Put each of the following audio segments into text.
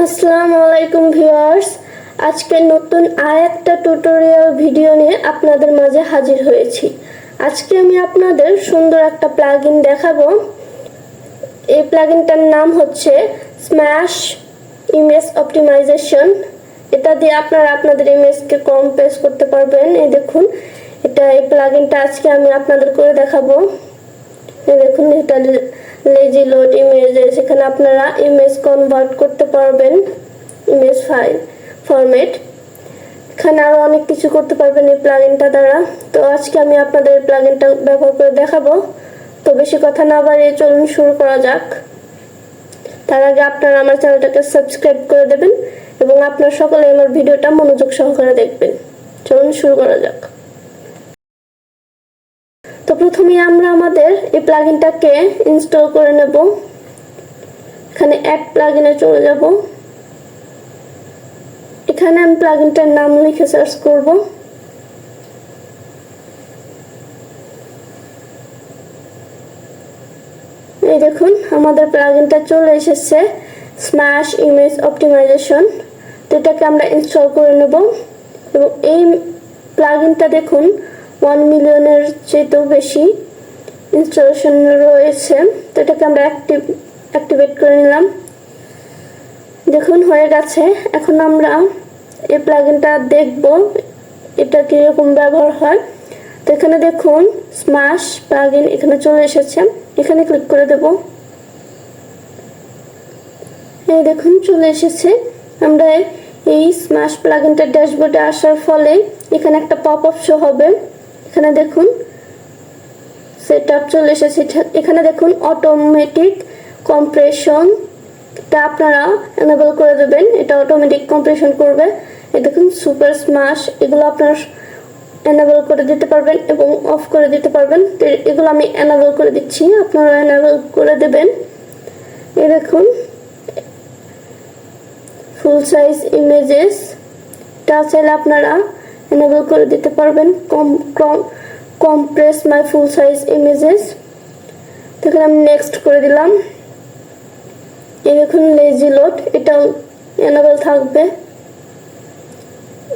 আসসালামু আলাইকুম ভিউয়ার্স। আজকে নতুন আর একটা টিউটোরিয়াল ভিডিও নিয়ে আপনাদের মাঝে হাজির হয়েছি। আজকে আমি আপনাদের সুন্দর একটা প্লাগইন দেখাবো। এই প্লাগইনটার নাম হচ্ছে স্ম্যাশ ইমেজ অপটিমাইজেশন এটা দিয়ে আপনারা আপনাদের ইমেজকে কম্পেস করতে পারবেন। এই দেখুন, এটা এই প্লাগইনটা আজকে আমি আপনাদের করে দেখাবো। এই দেখুন, এটা লেজি লোড ইমেজে সেখানে আপনারা ইমেজ কনভার্ট করতে পারবেন। ইমেজ ফাইল ফরম্যাট এখানে আরও অনেক কিছু করতে পারবেন এই প্লাগইনটা দ্বারা। তো আজকে আমি আপনাদের এই প্লাগইনটা ব্যবহার করে দেখাবো। তো বেশি কথা না বাড়িয়ে চলুন, শুরু করা যাক। তার আগে আপনারা আমার চ্যানেলটাকে সাবস্ক্রাইব করে দেবেন এবং আপনার সকলে আমার ভিডিওটা মনোযোগ সহকারে দেখবেন। চলুন, শুরু করা যাক। প্রথমে আমরা আমাদের এই প্লাগইনটাকে ইনস্টল করে নেব। এখানে অ্যাড প্লাগইনে চলে যাব। এখানে আমি প্লাগইনটার নাম লিখে সার্চ করব। এই দেখুন, আমাদের প্লাগইনটা চলে এসেছে স্ম্যাশ ইমেজ অপটিমাইজেশন তো এটাকে আমরা ইনস্টল করে নেব। এবং এই প্লাগইনটা দেখুন ওয়ান মিলিয়নের চেয়েতেও বেশি ইনস্টলেশন রয়েছে। তো এটাকে আমরা অ্যাক্টিভ অ্যাক্টিভেট করে নিলাম। দেখুন, হয়ে গেছে। এখন আমরা এই প্লাগইনটা দেখব, এটা কীরকম ব্যবহার হয়। তো এখানে দেখুন স্মাশ প্লাগিন এখানে চলে এসেছে। এখানে ক্লিক করে দেব। এই দেখুন, চলে এসেছে। আমরা এই স্মাশ প্লাগইনটা ড্যাশবোর্ডে আসার ফলে এখানে একটা পপ আপ শো হবে। এখানে দেখুন সেট আপ চলে এসেছে। এখানে দেখুন অটোমেটিক কম্প্রেশন এটা আপনারা এনেবল করে দেবেন। এটা অটোমেটিক কম্প্রেশন করবে। এই দেখুন সুপার স্মাশ এগুলো আপনারা এনেবল করে দিতে পারবেন এবং অফ করে দিতে পারবেন। এগুলো আমি এনেবল করে দিচ্ছি। আপনারা এনেবল করে দেবেন। এই দেখুন ফুল সাইজ ইমেজেস টা চাইলে আপনারা এনেবল করে দিতে পারবেন, কম কম compress my full size images এখানে আমি নেক্সট করে দিলাম। এই দেখুন লেজি লোড এটাও এনেবল থাকবে।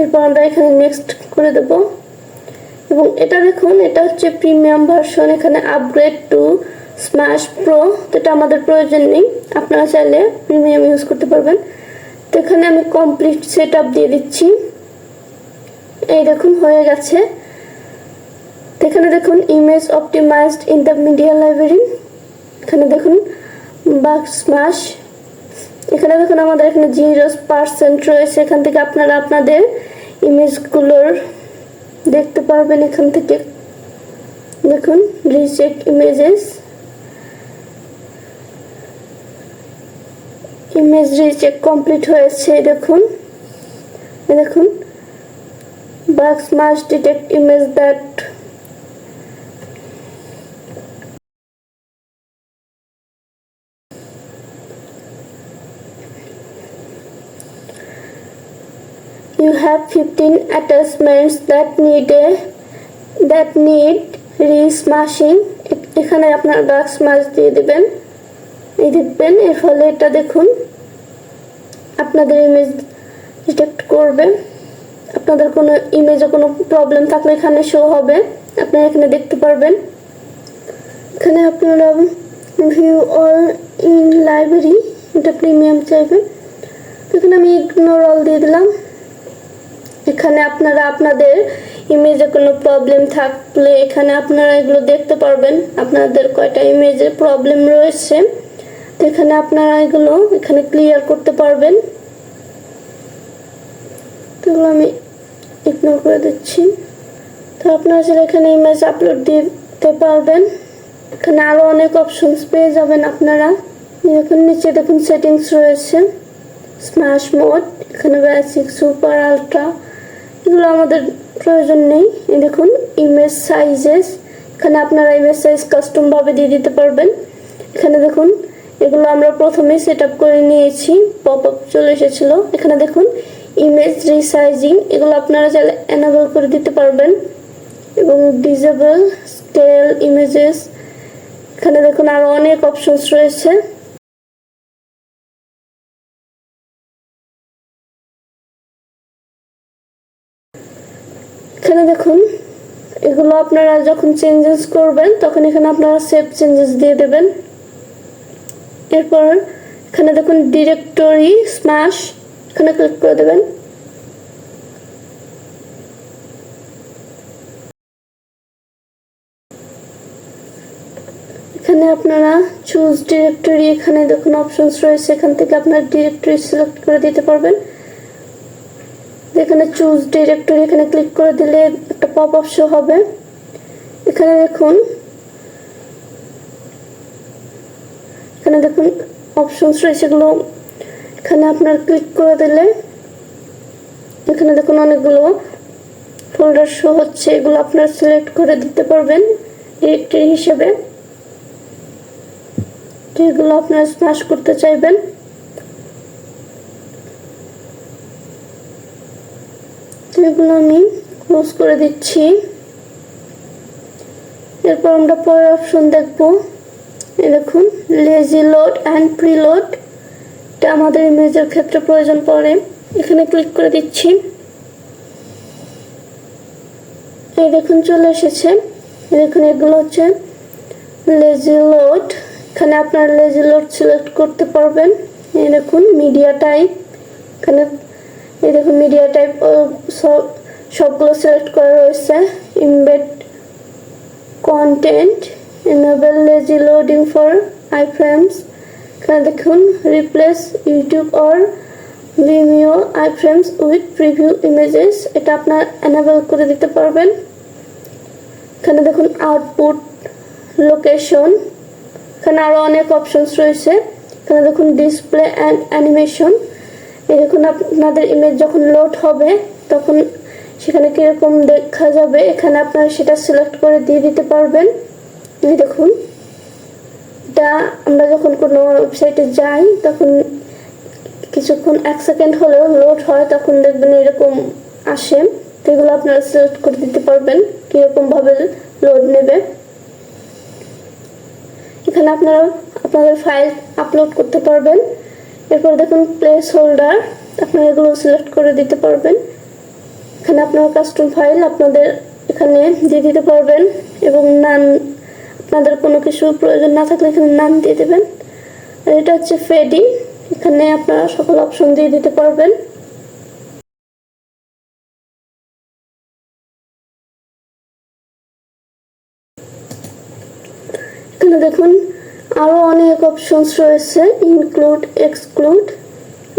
এরপর আমরা এখানে নেক্সট করে দেব। এবং এটা দেখুন, এটা হচ্ছে প্রিমিয়াম ভার্সন এখানে আপগ্রেড টু স্ম্যাশ প্রো এটা আমাদের প্রয়োজন নেই। আপনারা চাইলে প্রিমিয়াম ইউজ করতে পারবেন। তো এখানে আমি কমপ্লিট সেট দিয়ে দিচ্ছি। এই দেখুন হয়ে গেছে। এখানে দেখুন image optimized in the media library এখানে দেখুন বাক স্মাশ এখানে দেখুন, আমাদের এখানে জিরো পার্সেন্ট রয়েছে। এখান থেকে আপনারা আপনাদের ইমেজগুলোর দেখতে পারবেন এখান থেকে। দেখুন recheck images image recheck complete হয়েছে, দেখুন। দেখুন bugs must detect image that you have 15 attachments that need a that need re-smashing এখানে আপনার বাগ স্মাশ দিয়ে দেবেন এই দেখবেন এর ফলে এটা দেখুন আপনাদের ইমেজ ডিটেক্ট করবে আপনাদের কোনো ইমেজে কোনো প্রবলেম থাকলে এখানে শো হবে। আপনারা এখানে দেখতে পারবেন। এখানে আপনারা ভিউ অল ইন লাইব্রেরি এটা প্রিমিয়াম চাইবেন এখানে আমি ইগনোর অল দিয়ে দিলাম। এখানে আপনারা আপনাদের ইমেজে কোনো প্রবলেম থাকলে এখানে আপনারা এগুলো দেখতে পারবেন। আপনাদের কয়টা ইমেজে প্রবলেম রয়েছে। তো এখানে আপনারা এগুলো এখানে ক্লিয়ার করতে পারবেন। তো এগুলো আমি ইগনোর করে দিচ্ছি। তো আপনারা চাইলে এখানে ইমেজ আপলোড দিতে পারবেন। এখানে আরও অনেক অপশনস পেয়ে যাবেন আপনারা। দেখুন নিচে দেখুন সেটিংস রয়েছে। স্ম্যাশ মোড এখানে বেসিক সুপার আলট্রা এগুলো আমাদের প্রয়োজন নেই। এই দেখুন ইমেজ সাইজেস এখানে আপনারা ইমেজ সাইজ কাস্টমভাবে দিয়ে দিতে পারবেন। এখানে দেখুন এগুলো আমরা প্রথমেই সেট করে নিয়েছি। পপ আপ চলে এসেছিল। এখানে দেখুন ইমেজ রিসাইজিং এগুলো আপনারা চাইলে এনাবল করে দিতে পারবেন। এবং ডিজেবল স্কেল ইমেজেস এখানে দেখুন আরও অনেক অপশনস রয়েছে। এখানে দেখুন, এগুলো আপনারা যখন চেঞ্জেস করবেন, তখন এখানে আপনারা সেভ চেঞ্জেস দিয়ে দেবেন। এরপর এখানে দেখুন ডিরেক্টরি স্ম্যাশ এখানে ক্লিক করে দেবেন। এখানে আপনারা চুজ ডিরেক্টরি এখানে দেখুন অপশনস রয়েছে। এখান থেকে আপনার ডিরেক্টরি সিলেক্ট করে দিতে পারবেন। এখানে চুজ ডিরেক্টরি এখানে ক্লিক করে দিলে একটা পপ আপ শো হবে। এখানে দেখুন এখানে দেখুন অপশনস রয়েছে। এগুলো এখানে আপনার ক্লিক করে দিলে এখানে দেখুন অনেকগুলো ফোল্ডার শো হচ্ছে এগুলো আপনার সিলেক্ট করে দিতে পারবেন ডিরেক্টরি হিসেবে। যেগুলো আপনারা স্ম্যাশ করতে চাইবেন। এগুলো আমি ক্লোজ করে দিচ্ছি। এরপর আমরা পরের অপশন দেখব। এই দেখুন লেজি লোড অ্যান্ড প্রিলোড এটা আমাদের ইমেজের ক্ষেত্রে প্রয়োজন পড়ে। এখানে ক্লিক করে দিচ্ছি। এই দেখুন, চলে এসেছে। দেখুন, এগুলো হচ্ছে লেজি লোড এখানে আপনার লেজি লোড সিলেক্ট করতে পারবেন। এই দেখুন মিডিয়া টাইপ এখানে, এই দেখুন মিডিয়া টাইপ সব, সবগুলো সিলেক্ট করা রয়েছে। Embed content enable lazy loading for iframes এখানে দেখুন replace YouTube or Vimeo iframes with preview images এটা আপনার এনেবল করে দিতে পারবেন। এখানে দেখুন আউটপুট লোকেশন এখানে আরও অনেক অপশনস রয়েছে। এখানে দেখুন ডিসপ্লে অ্যান্ড অ্যানিমেশন এই দেখুন, আপনাদের ইমেজ যখন লোড হবে, তখন সেখানে কীরকম দেখা যাবে, এখানে আপনারা সেটা সিলেক্ট করে দিয়ে দিতে পারবেন। দেখুন। এটা আমরা যখন কোনো ওয়েবসাইটে যাই, তখন কিছুক্ষণ, এক সেকেন্ড হলেও লোড হয়, তখন দেখবেন এরকম আসে। তো এগুলো আপনারা সিলেক্ট করে দিতে পারবেন কীরকমভাবে লোড নেবে। এখানে আপনারা, আপনাদের ফাইল আপলোড করতে পারবেন। এরপর দেখুন প্লেস হোল্ডার আপনারা এগুলো সিলেক্ট করে দিতে পারবেন। এখানে আপনার কাস্টম ফাইল আপনাদের এখানে দিয়ে দিতে পারবেন, এবং নাম আপনাদের কোনো কিছু প্রয়োজন না থাকলে এখানে নাম দিয়ে দেবেন। আর এটা হচ্ছে ফেডিং এখানে আপনারা সকল অপশন দিয়ে দিতে পারবেন। এখানে দেখুন আরও অনেক অপশনস রয়েছে ইনক্লুড এক্সক্লুড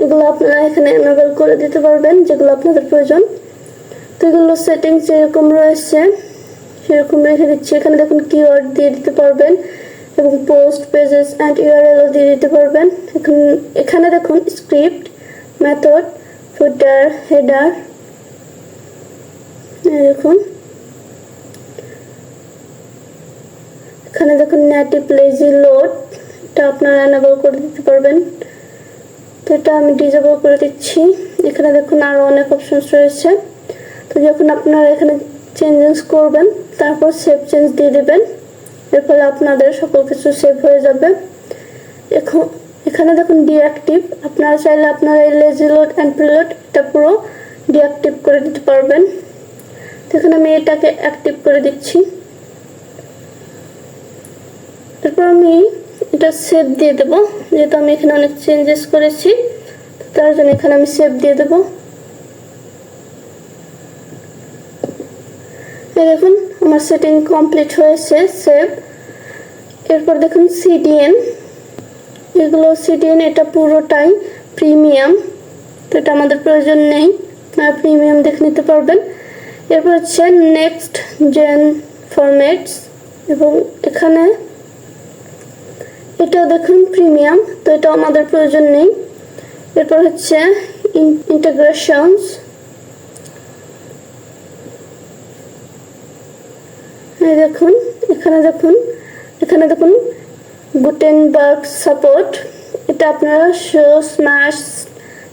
এগুলো আপনারা এখানে এনাবেল করে দিতে পারবেন, যেগুলো আপনাদের প্রয়োজন। তো এগুলো সেটিংস যেরকম রয়েছে সেরকম রেখে দিচ্ছি। এখানে দেখুন কিওয়ার্ড দিয়ে দিতে পারবেন এবং পোস্ট পেজেস অ্যান্ড ইউআরএলও দিয়ে দিতে পারবেন। এখন এখানে দেখুন স্ক্রিপ্ট মেথড ফুটার হেডার দেখুন। এখানে দেখুন নেটিভ লেজি লোড এটা আপনারা এনেবল করে দিতে পারবেন। তো এটা আমি ডিজেবল করে দিচ্ছি। এখানে দেখুন আরও অনেক অপশনস রয়েছে। তো যখন আপনারা এখানে চেঞ্জেস করবেন, তারপর সেভ চেঞ্জ দিয়ে দেবেন। এর ফলে আপনাদের সকল কিছু সেভ হয়ে যাবে। এখন, এখানে দেখুন ডিঅ্যাক্টিভ আপনারা চাইলে আপনারা এই লেজি লোড অ্যান্ড প্রিলোড এটা পুরো ডিঅ্যাক্টিভ করে দিতে পারবেন। এখানে আমি এটাকে অ্যাক্টিভ করে দিচ্ছি। এরপর আমি এটা সেভ দিয়ে দেবো। যেহেতু আমি এখানে অনেক চেঞ্জেস করেছি তার জন্য এখানে আমি সেভ দিয়ে দেবো। দেখুন, আমার সেটিং কমপ্লিট হয়েছে সেভ এরপর দেখুন সিডিএন এগুলো সিডিএন এটা পুরোটাই প্রিমিয়াম তো এটা আমাদের প্রয়োজন নেই আপনারা প্রিমিয়াম দেখে নিতে পারবেন। এরপর হচ্ছে নেক্সট জেন ফরম্যাটস এবং এখানে এটাও দেখুন প্রিমিয়াম তো এটা আমাদের প্রয়োজন নেই। এরপর হচ্ছে ইন্টাগ্রেশনস দেখুন, এখানে দেখুন এখানে দেখুন গুটেনবার্গ সাপোর্ট এটা আপনারা show Smush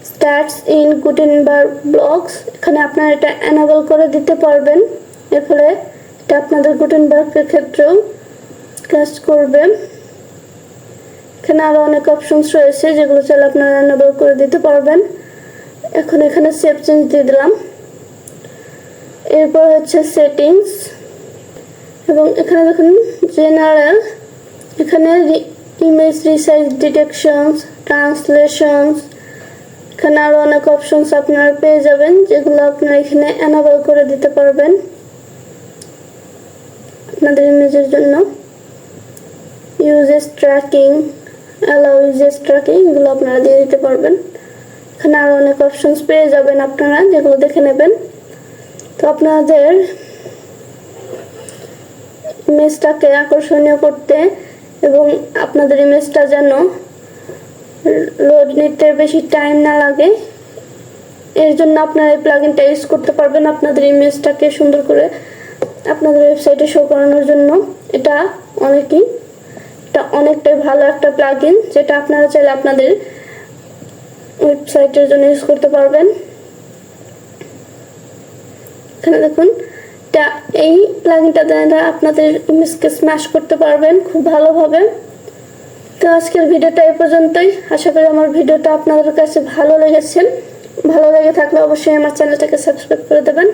stats in Gutenberg blocks এখানে আপনারা এটা অ্যানাবল করে দিতে পারবেন। এর ফলে এটা আপনাদের গুটেনবার্গের ক্ষেত্রেও কাজ করবে। এখানে আরও অনেক অপশনস রয়েছে, যেগুলো চাইলে আপনারা অ্যানাবল করে দিতে পারবেন। এখন এখানে সেভ চেঞ্জ দিয়ে দিলাম। এরপর হচ্ছে সেটিংস এবং এখানে দেখুন জেনারেল এখানে ইমেজ রিসাইজ ডিটেকশনস ট্রান্সলেশনস এখানে আরও অনেক অপশনস আপনারা পেয়ে যাবেন, যেগুলো আপনারা এখানে অ্যানাবল করে দিতে পারবেন আপনাদের ইমেজের জন্য। Usage tracking allow usage tracking এগুলো আপনারা দিয়ে দিতে পারবেন। এখানে আরও অনেক অপশনস পেয়ে যাবেন আপনারা, যেগুলো দেখে নেবেন। তো আপনাদের ইমেজটাকে আকর্ষণীয় করতে এবং আপনাদের ইমেজটা যেন লোড নিতে বেশি টাইম না লাগে, এর জন্য আপনারা এই প্লাগিনটা ইউজ করতে পারবেন আপনাদের ইমেজটাকে সুন্দর করে আপনাদের ওয়েবসাইটে শো করানোর জন্য। এটা অনেকই, এটা অনেকটাই ভালো একটা প্লাগইন যেটা আপনারা চাইলে আপনাদের ওয়েবসাইটের জন্য ইউজ করতে পারবেন। এখানে দেখুন এটা এই প্লাগিনটা দ্বারা আপনাদের ইমেজকে স্ম্যাশ করতে পারবেন খুব ভালোভাবে। তো আজকের ভিডিওটা এই পর্যন্তই। আশা করি আমার ভিডিওটা আপনাদের কাছে ভালো লেগেছে। ভালো লেগে থাকলে অবশ্যই আমার চ্যানেলটাকে সাবস্ক্রাইব করে দেবেন।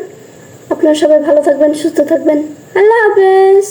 আপনারা সবাই ভালো থাকবেন, সুস্থ থাকবেন। আল্লাহ হাফেজ!